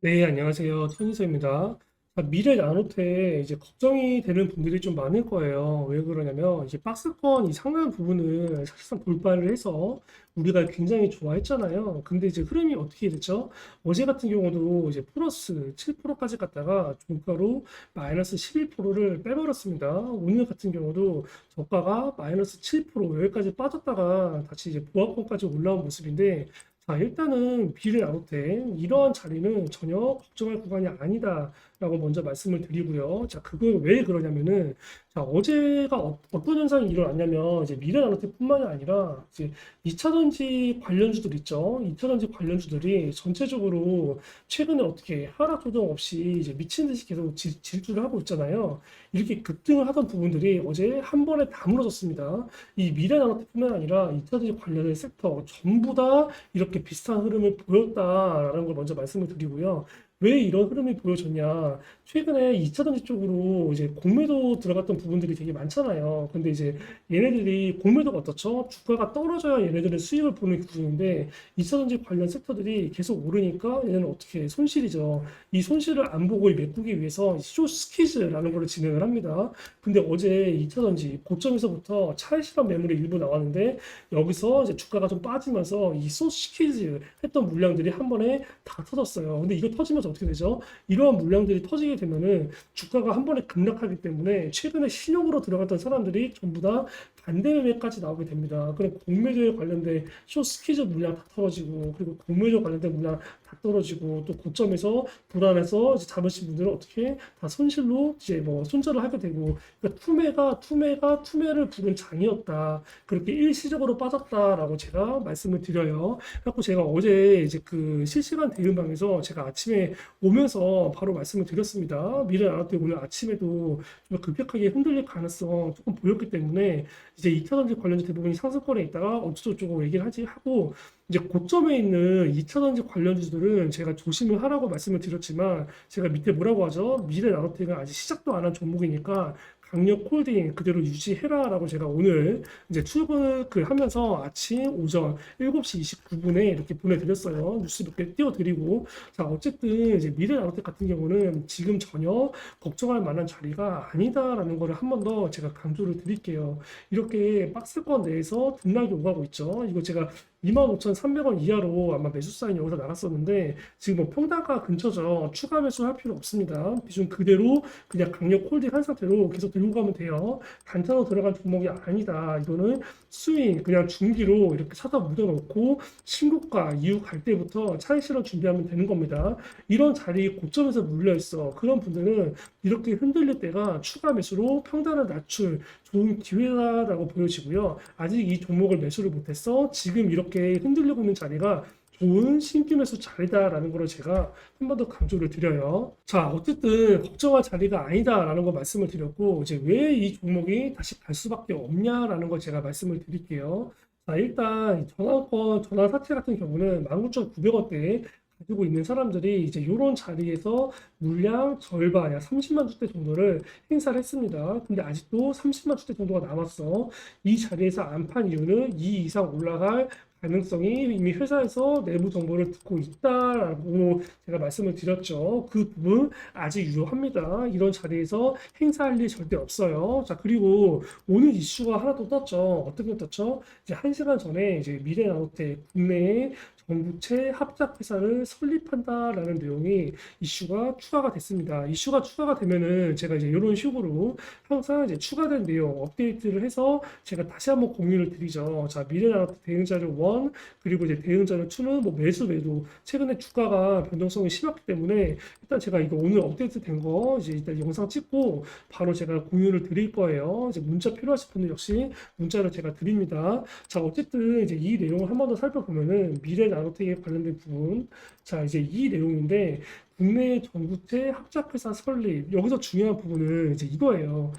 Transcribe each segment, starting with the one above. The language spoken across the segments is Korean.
네, 안녕하세요. 천희서입니다. 자, 미래 나노테 이제 걱정이 되는 분들이 좀 많을 거예요. 왜 그러냐면 이제 박스권 이 상당 부분을 사실상 돌파를 해서 우리가 굉장히 좋아했잖아요. 근데 이제 흐름이 어떻게 됐죠? 어제 같은 경우도 이제 플러스 7%까지 갔다가 종가로 마이너스 11%를 빼버렸습니다. 오늘 같은 경우도 저가가 마이너스 7% 여기까지 빠졌다가 다시 이제 보합권까지 올라온 모습인데 자, 일단은 비를 때 이러한 자리는 전혀 걱정할 구간이 아니다라고 먼저 말씀을 드리고요. 자, 그걸 왜 그러냐면은 자, 어제가 어, 떤 현상이 일어났냐면 이제 미래 나눌 때뿐만이 아니라 이제 2차 전지 관련주들 있죠. 2차 전지 관련주들이 전체적으로 최근에 어떻게 하락 조정 없이 이제 미친 듯이 계속 질, 질주를 하고 있잖아요. 이렇게 급등을 하던 부분들이 어제 한 번에 다 무너졌습니다. 이 미래 나눌 때뿐만 아니라 2차 전지 관련된 섹터 전부 다 이렇게 비슷한 흐름을 보였다라는 걸 먼저 말씀을 드리고요. 왜 이런 흐름이 보여졌냐? 최근에 2차 전지 쪽으로 이제 공매도 들어갔던 부분들이 되게 많잖아요. 근데 이제 얘네들이 공매도가 어떻죠? 주가가 떨어져야 얘네들은 수익을 보는 구조인데 2차 전지 관련 섹터들이 계속 오르니까 얘네는 어떻게 손실이죠. 이 손실을 안 보고 메꾸기 위해서 쇼 스퀴즈라는 걸 진행을 합니다. 근데 어제 2차 전지 고점에서부터 차익실현 매물이 일부 나왔는데 여기서 이제 주가가 좀 빠지면서 이 소스퀴즈 했던 물량들이 한 번에 다 터졌어요. 근데 이거 터지면서 어떻게 되죠? 이러한 물량들이 터지게 되면은 주가가 한 번에 급락하기 때문에 최근에 신용으로 들어갔던 사람들이 전부 다 반대 매매까지 나오게 됩니다. 그럼 공매도에 관련된 쇼 스퀴즈 물량 다 떨어지고 그리고 공매도 관련된 물량 다 떨어지고 또 고점에서 불안해서 이제 잡으신 분들은 어떻게 다 손실로 이제 뭐 손절을 하게 되고 그러니까 투매가 투매가 투매를 부른 장이었다. 그렇게 일시적으로 빠졌다라고 제가 말씀을 드려요. 그래갖고 제가 어제 이제 그 실시간 대응방에서 제가 아침에 오면서 바로 말씀을 드렸습니다. 미래 나눴 때 오늘 아침에도 좀 급격하게 흔들릴 가능성 조금 보였기 때문에 이제 2차 전지 관련주 대부분이 상승권에 있다가 어쩌고저쩌고 얘기를 하지 하고 이제 고점에 있는 2차 전지 관련주들은 제가 조심을 하라고 말씀을 드렸지만 제가 밑에 뭐라고 하죠? 미래 나노텍은 아직 시작도 안 한 종목이니까 강력 홀딩 그대로 유지해라라고 제가 오늘 이제 출근을 그 하면서 아침 오전 7시 29분에 이렇게 보내드렸어요. 뉴스 몇 개 띄워드리고 자 어쨌든 이제 미래 나노텍 같은 경우는 지금 전혀 걱정할 만한 자리가 아니다라는 거를 한 번 더 제가 강조를 드릴게요. 이렇게 박스권 내에서 등락이 오가고 있죠. 이거 제가 25,300원 이하로 아마 매수 사인 여기서 나갔었는데 지금 뭐 평단가 근처죠. 추가 매수 할 필요 없습니다. 비중 그대로 그냥 강력 홀딩 한 상태로 계속 들고 가면 돼요. 단타로 들어간 종목이 아니다. 이거는 스윙 그냥 중기로 이렇게 사다 묻어놓고 신고가 이후 갈 때부터 차익 실현 준비하면 되는 겁니다. 이런 자리 고점에서 물려 있어. 그런 분들은 이렇게 흔들릴 때가 추가 매수로 평단을 낮출 좋은 기회다라고 보여지고요. 아직 이 종목을 매수를 못했어. 지금 이렇게 흔들리고 있는 자리가 좋은 신규 매수 자리다라는 걸 제가 한 번 더 강조를 드려요. 자, 어쨌든 걱정할 자리가 아니다라는 거 말씀을 드렸고, 이제 왜 이 종목이 다시 갈 수밖에 없냐라는 걸 제가 말씀을 드릴게요. 자, 일단 전환권, 전환 사채 같은 경우는 19,900원대에 가지고 있는 사람들이 이제 이런 자리에서 물량 절반, 약 30만 주대 정도를 행사를 했습니다. 근데 아직도 30만 주대 정도가 남았어. 이 자리에서 안 판 이유는 이 이상 올라갈 가능성이 이미 회사에서 내부 정보를 듣고 있다라고 제가 말씀을 드렸죠. 그 부분 아직 유효합니다. 이런 자리에서 행사할 일 절대 없어요. 자, 그리고 오늘 이슈가 하나 또 떴죠. 어떤 게 떴죠? 이제 한 시간 전에 이제 미래나노텍 국내에 전구체 합작 회사를 설립한다라는 내용이 이슈가 추가가 됐습니다. 이슈가 추가가 되면은 제가 이제 이런 식으로 항상 이제 추가된 내용 업데이트를 해서 제가 다시 한번 공유를 드리죠. 자, 미래나노텍 대응 자료 1 그리고 이제 대응 자료 2는 뭐 매수 매도 최근에 주가가 변동성이 심했기 때문에 일단 제가 이거 오늘 업데이트 된 거 이제 일단 영상 찍고 바로 제가 공유를 드릴 거예요. 이제 문자 필요하신 분들 역시 문자를 제가 드립니다. 자, 어쨌든 이제 이 내용을 한 번 더 살펴보면은 미래 나 노텍에 관련된 부분. 자, 이제 이 내용인데 국내 전국제 합작회사 설립. 여기서 중요한 부분은 이제 이거예요.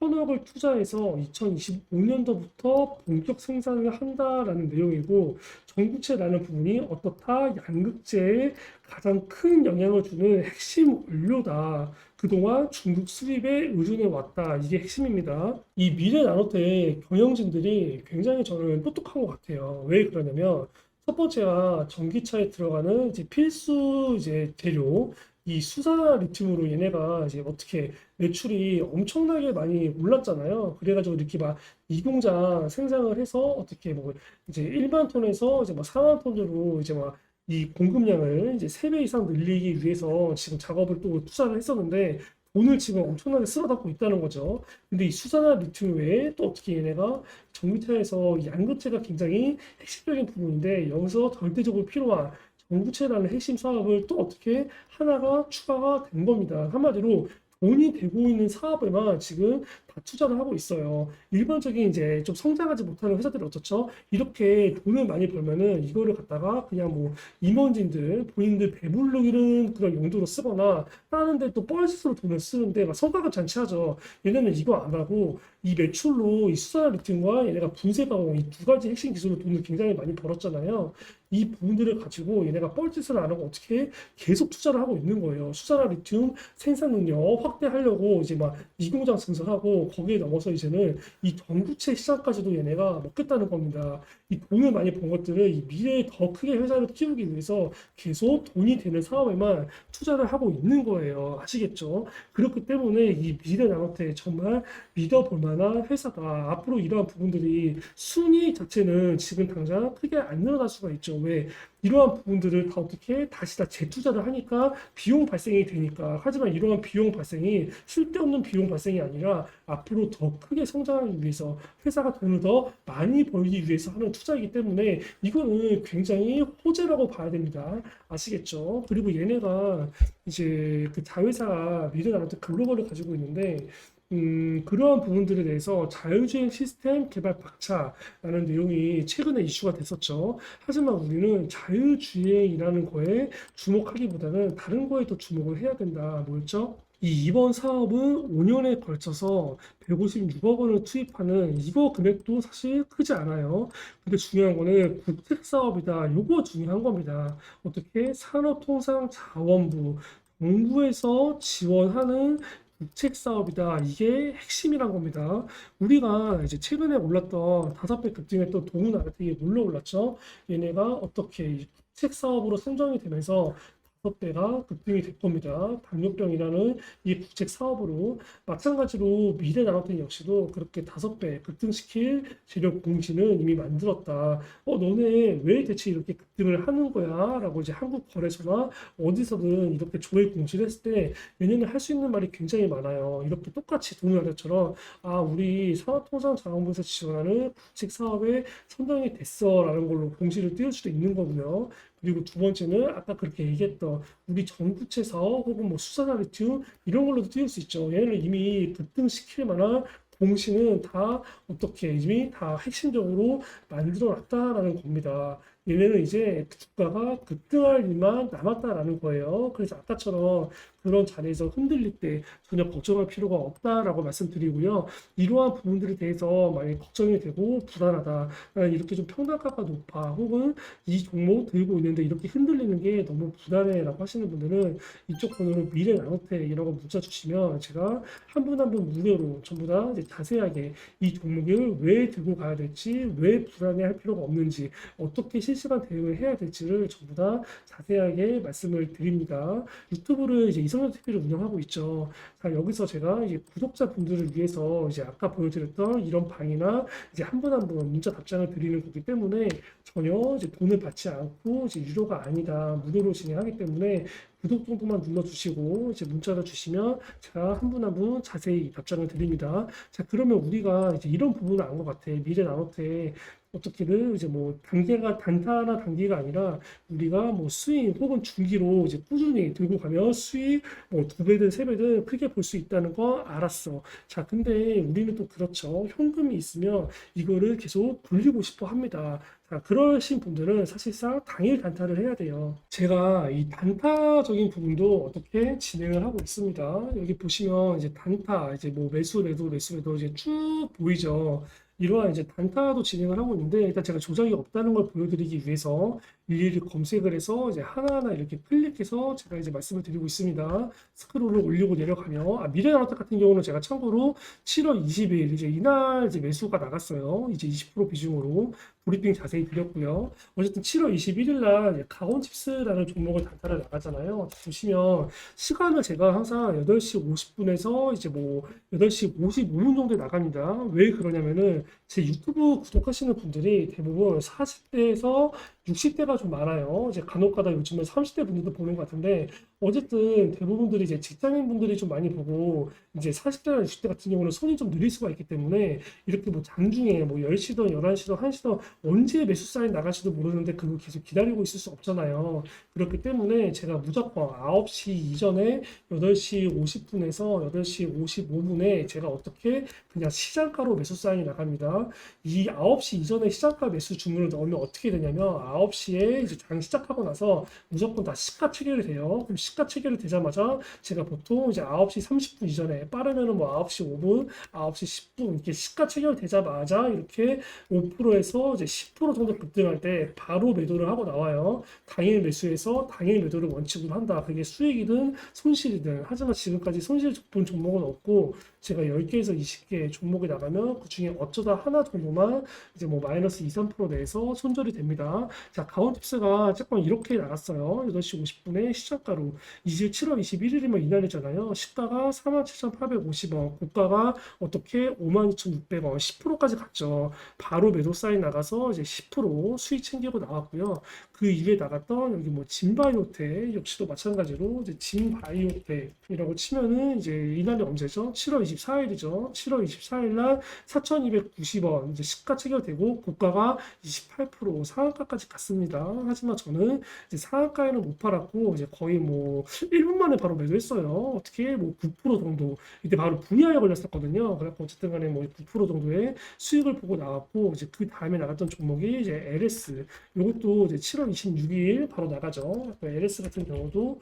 천억을 투자해서 2025년도부터 본격 생산을 한다라는 내용이고 전구체라는 부분이 어떻다 양극재에 가장 큰 영향을 주는 핵심 원료다. 그동안 중국 수입에 의존해 왔다. 이게 핵심입니다. 이 미래 나노텍 경영진들이 굉장히 저는 똑똑한 것 같아요. 왜 그러냐면 첫 번째가 전기차에 들어가는 이제 필수 이제 재료 이 수산 리튬으로 얘네가 이제 어떻게 매출이 엄청나게 많이 올랐잖아요. 그래가지고 이렇게 막 이공장 생산을 해서 어떻게 뭐 이제 1만 톤에서 이제 막 4만 톤으로 이제 막 이 공급량을 이제 3배 이상 늘리기 위해서 지금 작업을 또 투자를 했었는데 돈을 지금 엄청나게 쓸어담고 있다는 거죠. 근데 이 수산화 리튬 외에 또 어떻게 얘네가 전기차에서 이 양극재가 굉장히 핵심적인 부분인데 여기서 절대적으로 필요한 전구체라는 핵심 사업을 또 어떻게 하나가 추가가 된 겁니다. 한마디로 돈이 되고 있는 사업에만 지금 다 투자를 하고 있어요. 일반적인 이제 좀 성장하지 못하는 회사들이 어떻죠? 이렇게 돈을 많이 벌면은 이거를 갖다가 그냥 뭐 임원진들, 본인들 배부르는 그런 용도로 쓰거나 다른데 또 뻘짓으로 돈을 쓰는데 막 성과급 잔치하죠. 얘네는 이거 안 하고 이 매출로 이 수산 리튬과 얘네가 분쇄가공 이두 가지 핵심 기술로 돈을 굉장히 많이 벌었잖아요. 이 부분들을 가지고 얘네가 뻘짓을 안 하고 어떻게 계속 투자를 하고 있는 거예요. 수산화 리튬 생산 능력 확대하려고 이제 막 이공장 증설하고 거기에 넘어서 이제는 이 전구체 시장까지도 얘네가 먹겠다는 겁니다. 이 돈을 많이 번 것들을 이 미래에 더 크게 회사를 키우기 위해서 계속 돈이 되는 사업에만 투자를 하고 있는 거예요. 아시겠죠? 그렇기 때문에 이 미래 나노테 정말 믿어볼 만한 회사다. 앞으로 이러한 부분들이 순위 자체는 지금 당장 크게 안 늘어날 수가 있죠. 왜? 이러한 부분들을 다 어떻게 다시 다 재투자를 하니까 비용 발생이 되니까. 하지만 이러한 비용 발생이 쓸데없는 비용 발생이 아니라 앞으로 더 크게 성장하기 위해서 회사가 돈을 더 많이 벌기 위해서 하는 투자이기 때문에 이거는 굉장히 호재라고 봐야 됩니다. 아시겠죠? 그리고 얘네가 이제 그 자회사가 미래나노테 글로벌을 가지고 있는데 음, 그러한 부분들에 대해서 자율주행 시스템 개발 박차라는 내용이 최근에 이슈가 됐었죠. 하지만 우리는 자율주행이라는 거에 주목하기보다는 다른 거에 더 주목을 해야 된다. 뭐였죠? 이 이번 사업은 5년에 걸쳐서 156억 원을 투입하는 이거 금액도 사실 크지 않아요. 근데 중요한 거는 국책 사업이다. 요거 중요한 겁니다. 어떻게 산업통상자원부 정부에서 지원하는 국책 사업이다. 이게 핵심이란 겁니다. 우리가 이제 최근에 올랐던 다섯 배 급등했던 동우나라텍이 물러 올랐죠. 얘네가 어떻게 이 국책 사업으로 선정이 되면서 다섯 배가 급등이 될 겁니다. 당뇨병이라는 이 국책 사업으로 마찬가지로 미래 나노텍 역시도 그렇게 다섯 배 급등시킬 재력 공시는 이미 만들었다. 어, 너네 왜 대체 이렇게 급 등을 하는 거야? 라고 이제 한국 거래소나 어디서든 이렇게 조회 공시를 했을 때 얘네는 할 수 있는 말이 굉장히 많아요. 이렇게 똑같이 동의하처럼 아, 우리 산업통상자원부에서 지원하는 국책 사업에 선정이 됐어라는 걸로 공시를 띄울 수도 있는 거고요. 그리고 두 번째는 아까 그렇게 얘기했던 우리 전구체 사업 혹은 뭐 수산화 리튬 이런 걸로도 띄울 수 있죠. 얘는 이미 급등시킬 만한 공시는 다 어떻게 이미 다 핵심적으로 만들어 놨다라는 겁니다. 얘네는 이제 주가가 급등할 일만 남았다라는 거예요. 그래서 아까처럼 그런 자리에서 흔들릴 때 전혀 걱정할 필요가 없다라고 말씀드리고요. 이러한 부분들에 대해서 만약 걱정이 되고 불안하다. 이렇게 좀 평단가가 높아. 혹은 이 종목 들고 있는데 이렇게 흔들리는 게 너무 불안해라고 하시는 분들은 이쪽 번호로 미래 나노텍이라고 문자 주시면 제가 한 분 한 분 무료로 전부 다 자세하게 이 종목을 왜 들고 가야 될지, 왜 불안해할 필요가 없는지, 어떻게 실시간 대응을 해야 될지를 전부 다 자세하게 말씀을 드립니다. 유튜브를 이제 이성현 TV를 운영하고 있죠. 자, 여기서 제가 이제 구독자분들을 위해서 이제 아까 보여드렸던 이런 방이나 이제 한 분 한 분 문자 답장을 드리는 거기 때문에 전혀 이제 돈을 받지 않고 이제 유료가 아니다 무료로 진행하기 때문에 구독 정도만 눌러주시고 이제 문자를 주시면 제가 한분 한 분 자세히 답장을 드립니다. 자 그러면 우리가 이제 이런 부분을 안 것 같아. 미래 나노테 어떻게든 이제 뭐 단계가 단타나 단계가 아니라 우리가 뭐 수익 혹은 중기로 이제 꾸준히 들고 가면 수익 뭐 두 배든 세 배든 크게 볼 수 있다는 거 알았어. 자 근데 우리는 또 그렇죠. 현금이 있으면 이거를 계속 불리고 싶어 합니다. 자, 그러신 분들은 사실상 당일 단타를 해야 돼요. 제가 이 단타적인 부분도 어떻게 진행을 하고 있습니다. 여기 보시면 이제 단타, 이제 뭐 매수, 매도, 매수, 매도 이제 쭉 보이죠. 이러한 이제 단타도 진행을 하고 있는데 일단 제가 조작이 없다는 걸 보여드리기 위해서 일일이 검색을 해서 이제 하나하나 이렇게 클릭해서 제가 이제 말씀을 드리고 있습니다. 스크롤을 올리고 내려가면 아, 미래나노텍 같은 경우는 제가 참고로 7월 20일 이제 이날 이제 매수가 나갔어요. 이제 20% 비중으로 브리핑 자세히 드렸고요. 어쨌든 7월 21일 날 가온칩스라는 종목을 단타를 나가잖아요. 보시면 시간을 제가 항상 8시 50분에서 이제 뭐 8시 55분 정도에 나갑니다. 왜 그러냐면은 제 유튜브 구독하시는 분들이 대부분 40대에서 60대가 좀 많아요. 이제 간혹가다 요즘은 30대 분들도 보는 것 같은데 어쨌든 대부분들이 이제 직장인 분들이 좀 많이 보고 이제 40대나 60대 같은 경우는 손이 좀 느릴 수가 있기 때문에 이렇게 뭐 장중에 뭐 10시든 11시든 1시든 언제 매수 사인 나갈지도 모르는데 그거 계속 기다리고 있을 수 없잖아요. 그렇기 때문에 제가 무조건 9시 이전에 8시 50분에서 8시 55분에 제가 어떻게 그냥 시장가로 매수 사인이 나갑니다. 이 9시 이전에 시장가 매수 주문을 넣으면 어떻게 되냐면 9시에 이제 장 시작하고 나서 무조건 다 시가 체결이 돼요. 그럼 시가 체결이 되자마자 제가 보통 이제 9시 30분 이전에 빠르면은 뭐 9시 5분, 9시 10분 이렇게 시가 체결 되자마자 이렇게 5%에서 이제 10% 정도 급등할 때 바로 매도를 하고 나와요. 당일 매수해서 당일 매도를 원칙으로 한다. 그게 수익이든 손실이든. 하지만 지금까지 손실 본 종목은 없고 제가 10개에서 20개 종목이 나가면 그 중에 어쩌다 하나 정도만 이제 뭐 마이너스 2, 3% 내에서 손절이 됩니다. 자, 가온tip스가 조금 이렇게 나갔어요. 8시 50분에 시작가로 27월 21일이면 이날이잖아요. 시가가 47,850원, 고가가 어떻게 52,600원, 10%까지 갔죠. 바로 매도 사인 나가서 이제 10% 수익 챙기고 나왔고요. 그 이후에 나갔던 여기 뭐 진바이오텍 역시도 마찬가지로 이제 진바이오텍이라고 치면은 이제 이날이 언제죠? 7월 24일이죠. 7월 24일 날 4,290원 이제 시가 체결되고 고가가 28% 상한가까지 갔습니다. 하지만 저는 이제 상한가에는 못 팔았고 이제 거의 뭐 1분 만에 바로 매도했어요. 어떻게 뭐 9% 정도 이때 바로 VI에 걸렸었거든요. 그래서 어쨌든 간에 뭐 9% 정도의 수익을 보고 나왔고 이제 그 다음에 나갔던 종목이 이제 LS 이것도 이제 7월 26일 바로 나가죠. LS 같은 경우도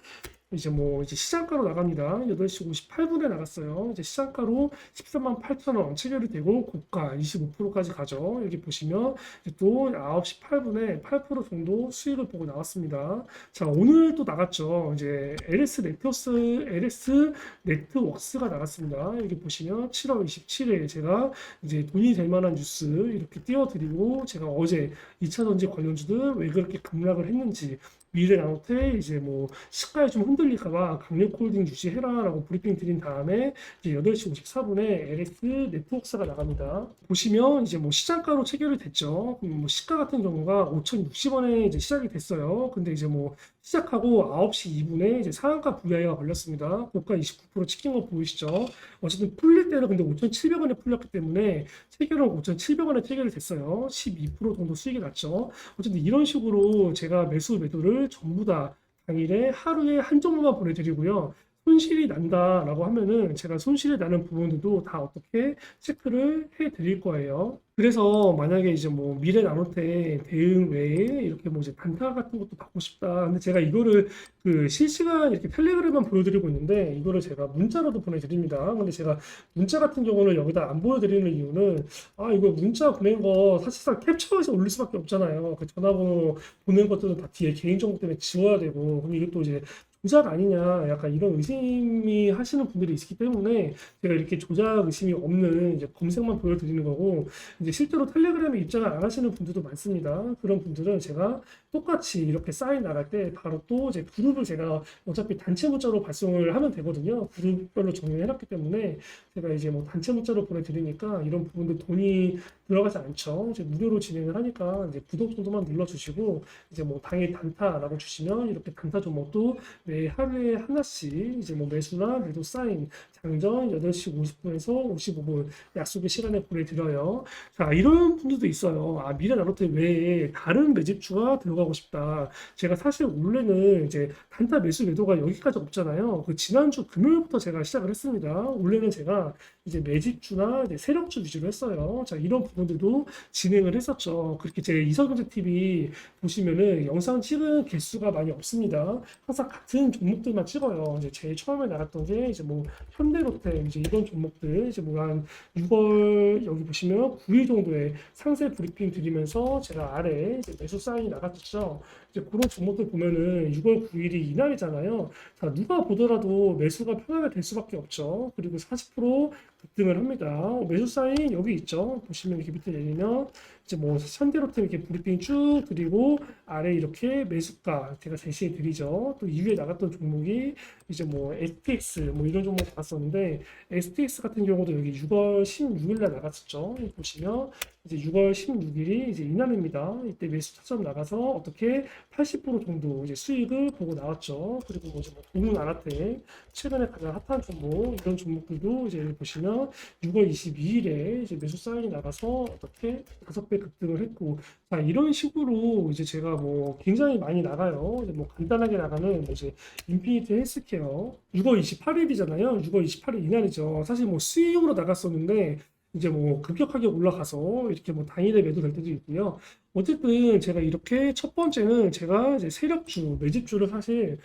이제 뭐 이제 시장가로 나갑니다. 8시 58분에 나갔어요. 이제 시장가로 13만 8천 원 체결이 되고 고가 25%까지 가죠. 여기 보시면 또 9시 8분에 8% 정도 수익을 보고 나왔습니다. 자, 오늘 또 나갔죠. 이제 LS 네트워스 LS 네트워크스가 나갔습니다. 여기 보시면 7월 27일 제가 이제 돈이 될 만한 뉴스 이렇게 띄워드리고 제가 어제 2차 전지 관련주들 왜 그렇게 급락을 했는지 미래 나노테 이제 뭐 시가에 좀 흔들릴까봐 강력홀딩 유지해라라고 브리핑 드린 다음에 이제 8시 54분에 LS 네트워크스가 나갑니다. 보시면 이제 뭐 시장가로 체결이 됐죠. 음, 뭐 시가 같은 경우가 5,060원에 이제 시작이 됐어요. 근데 이제 뭐 시작하고 9시 2분에 이제 상한가 VI가 걸렸습니다. 고가 29% 찍힌 거 보이시죠? 어쨌든 풀릴 때는 근데 5,700원에 풀렸기 때문에 체결은 5,700원에 체결이 됐어요. 12% 정도 수익이 났죠. 어쨌든 이런 식으로 제가 매수 매도를 전부 다 당일에 하루에 한 정도만 보내드리고요. 손실이 난다라고 하면은 제가 손실이 나는 부분들도 다 어떻게 체크를 해 드릴 거예요. 그래서 만약에 이제 뭐 미래 나노테 대응 외에 이렇게 뭐 이제 단타 같은 것도 받고 싶다. 근데 제가 이거를 그 실시간 이렇게 텔레그램만 보여드리고 있는데 이거를 제가 문자로도 보내드립니다. 근데 제가 문자 같은 경우는 여기다 안 보여드리는 이유는 아 이거 문자 보낸 거 사실상 캡처해서 올릴 수밖에 없잖아요. 그 전화번호 보낸 것들은 다 뒤에 개인정보 때문에 지워야 되고 그럼 이것도 이제 조작 아니냐 약간 이런 의심이 하시는 분들이 있기 때문에 제가 이렇게 조작 의심이 없는 이제 검색만 보여드리는 거고 이제 실제로 텔레그램에 입장을 안 하시는 분들도 많습니다. 그런 분들은 제가 똑같이 이렇게 사인 나갈 때 바로 또 이제 그룹을 제가 어차피 단체 문자로 발송을 하면 되거든요. 그룹별로 정리해놨기 때문에 제가 이제 뭐 단체 문자로 보내드리니까 이런 부분들 돈이 들어가지 않죠. 이제 무료로 진행을 하니까 이제 구독 정도만 눌러주시고 이제 뭐 당일 단타라고 주시면 이렇게 단타 종목도 매 하루에 하나씩 이제 뭐 매수나 매도 사인 장전 8시 50분에서 55분 약속의 시간에 보내드려요. 자, 이런 분들도 있어요. 아, 미래 나노테 외에 다른 매집주가 들어 가고 싶다. 제가 사실 원래는 이제 단타 매수 매도가 여기까지 없잖아요. 그 지난주 금요일부터 제가 시작을 했습니다. 원래는 제가 이제 매집주나 이제 세력주 위주로 했어요. 자, 이런 부분들도 진행을 했었죠. 그렇게 제 이서경제 TV 보시면은 영상 찍은 개수가 많이 없습니다. 항상 같은 종목들만 찍어요. 이제 제일 처음에 나갔던 게 이제 뭐 현대로템 이제 이런 종목들 이제 뭐 한 6월 여기 보시면 9일 정도에 상세 브리핑 드리면서 제가 아래 매수 사인이 나갔었 죠. 이제 그런 종목들 보면은 6월 9일이 이날이잖아요. 자, 누가 보더라도 매수가 편하게 될 수밖에 없죠. 그리고 40% 급등을 합니다. 매수 사인 여기 있죠. 보시면 이렇게 밑에 내리면 이제 뭐 현대로템 이렇게 브리핑 쭉 드리고 아래 이렇게 매수가 제가 제시해 드리죠. 또 이후에 나갔던 종목이 이제 뭐 STX 뭐 이런 종목 봤었는데 STX 같은 경우도 여기 6월 16일 날 나갔었죠. 보시면 이제 6월 16일이 이제 이날입니다. 이때 매수 타점 나가서 어떻게 80% 정도 이제 수익을 보고 나왔죠. 그리고 뭐 이제 뭐 동문 아나텍 최근에 가장 핫한 종목 이런 종목들도 이제 보시면 6월 22일에 이제 매수 사인이 나가서 어떻게 다섯 배 급등을 했고 자 이런 식으로 이제 제가 뭐 굉장히 많이 나가요. 이제 뭐 간단하게 나가는 뭐 이제 인피니트 헬스케어 6월 28일이잖아요. 6월 28일 이날이죠. 사실 뭐 수익으로 나갔었는데 이제 뭐 급격하게 올라가서 이렇게 뭐 당일에 매도될 때도 있고요. 어쨌든 제가 이렇게 첫 번째는 제가 이제 세력주, 매집주를 사실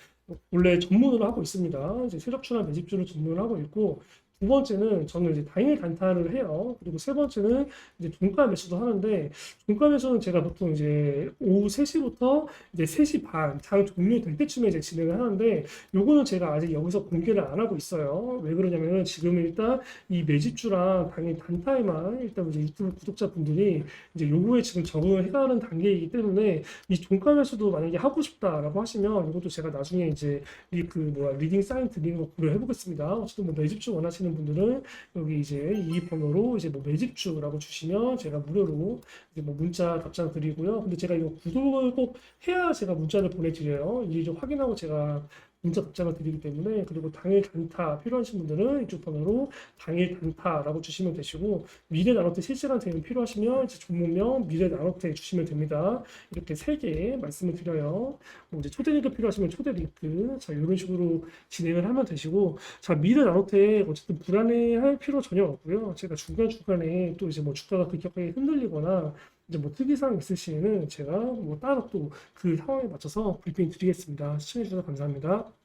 원래 전문으로 하고 있습니다. 이제 세력주나 매집주를 전문으로 하고 있고 두 번째는 저는 이제 당일 단타를 해요. 그리고 세 번째는 이제 종가 매수도 하는데 종가 매수는 제가 보통 이제 오후 3시부터 이제 3시 반, 장 종료될 때쯤에 이제 진행을 하는데 요거는 제가 아직 여기서 공개를 안 하고 있어요. 왜 그러냐면은 지금 일단 이 매집주랑 당일 단타에만 일단 이제 유튜브 구독자분들이 이제 요거에 지금 적응을 해가는 단계이기 때문에 이 종가 매수도 만약에 하고 싶다라고 하시면 이것도 제가 나중에 이제 이 그 뭐야 리딩 사인 드리는 거 고려해 보겠습니다. 어쨌든 뭐 매집주 원하시는 분들은 여기 이제 이 번호로 이제 뭐 매집주라고 주시면 제가 무료로 이제 뭐 문자 답장 드리고요. 근데 제가 이거 구독을 꼭 해야 제가 문자를 보내드려요. 이좀 확인하고 제가 문자 답장을 드리기 때문에 그리고 당일 단타 필요하신 분들은 이쪽 번호로 당일 단타라고 주시면 되시고 미래 나노테 실시간 대응 필요하시면 이제 종목명 미래 나노테 주시면 됩니다. 이렇게 세 개 말씀을 드려요. 뭐 이제 초대 링크 필요하시면 초대 링크 자 이런 식으로 진행을 하면 되시고 자 미래 나노테 어쨌든 불안해할 필요 전혀 없고요. 제가 중간 중간에 또 이제 뭐 주가가 급격하게 흔들리거나 이제 뭐 특이사항 시에는 제가 뭐 따로 또 그 상황에 맞춰서 브리핑 드리겠습니다. 시청해주셔서 감사합니다.